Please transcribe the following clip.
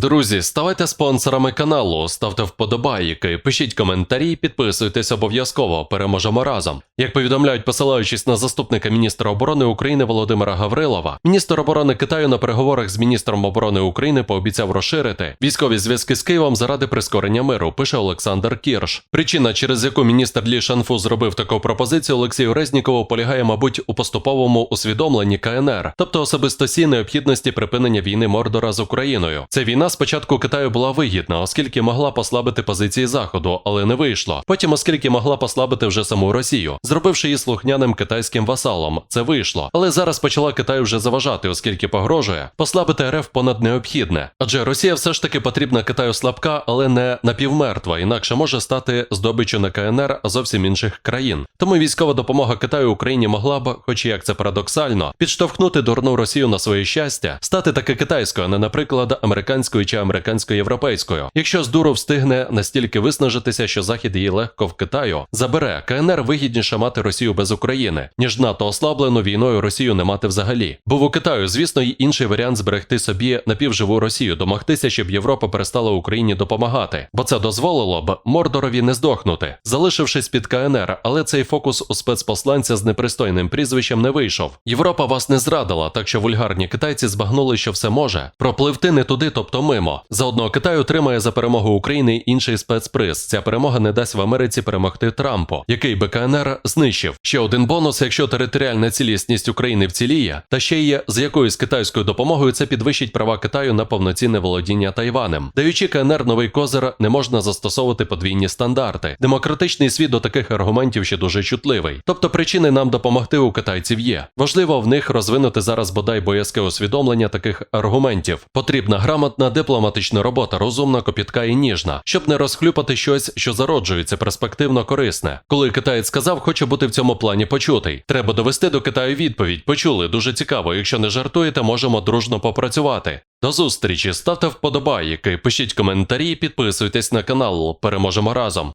Друзі, ставайте спонсорами каналу, ставте вподобайки, пишіть коментарі, підписуйтесь обов'язково. Переможемо разом. Як повідомляють, посилаючись на заступника міністра оборони України Володимира Гаврилова, міністр оборони Китаю на переговорах з міністром оборони України пообіцяв розширити військові зв'язки з Києвом заради прискорення миру. Пише Олександр Кірш. Причина, через яку міністр Лі Шанфу зробив таку пропозицію Олексію Резнікову, полягає, мабуть, у поступовому усвідомленні КНР, тобто особистості необхідності припинення війни Мордора з Україною. Ця війна спочатку Китаю була вигідна, оскільки могла послабити позиції Заходу, але не вийшло. Потім, оскільки могла послабити вже саму Росію, зробивши її слухняним китайським васалом. Це вийшло. Але зараз почала Китаю вже заважати, оскільки погрожує послабити РФ понад необхідне. Адже Росія все ж таки потрібна Китаю слабка, але не напівмертва, інакше може стати здобиччю не КНР, зовсім інших країн. Тому військова допомога Китаю Україні могла б, хоч як це парадоксально, підштовхнути дурну Росію на своє щастя, стати таки китайською, а не, наприклад, американською чи американсько-європейською. Якщо з дуру встигне настільки виснажитися, що захід її легко в Китаю забере, КНР вигідніше мати Росію без України, ніж НАТО ослаблену війною Росію не мати взагалі. Був у Китаю, звісно, й інший варіант зберегти собі напівживу Росію, домогтися, щоб Європа перестала Україні допомагати, бо це дозволило б Мордорові не здохнути, залишившись під КНР, але цей фокус у спецпосланця з непристойним прізвищем не вийшов. Європа вас не зрадила, так що вульгарні китайці збагнули, що все може пропливти не туди, тобто мимо. Заодно Китай отримає за перемогу України інший спецприз. Ця перемога не дасть в Америці перемогти Трампу, який би КНР знищив. Ще один бонус, якщо територіальна цілісність України вціліє, та ще є з якоюсь китайською допомогою, це підвищить права Китаю на повноцінне володіння Тайванем. Даючи КНР новий козир, не можна застосовувати подвійні стандарти. Демократичний світ до таких аргументів ще дуже чутливий. Тобто причини нам допомогти у китайців є. Важливо в них розвинути зараз бодай боязке усвідомлення таких аргументів. Потрібна грамотна дипломатична робота, розумна, копітка і ніжна, щоб не розхлюпати щось, що зароджується перспективно корисне. Коли китаєць сказав, хоче бути в цьому плані почутий. Треба довести до Китаю відповідь. Почули, дуже цікаво. Якщо не жартуєте, можемо дружно попрацювати. До зустрічі, ставте вподобайки, пишіть коментарі, підписуйтесь на канал. Переможемо разом.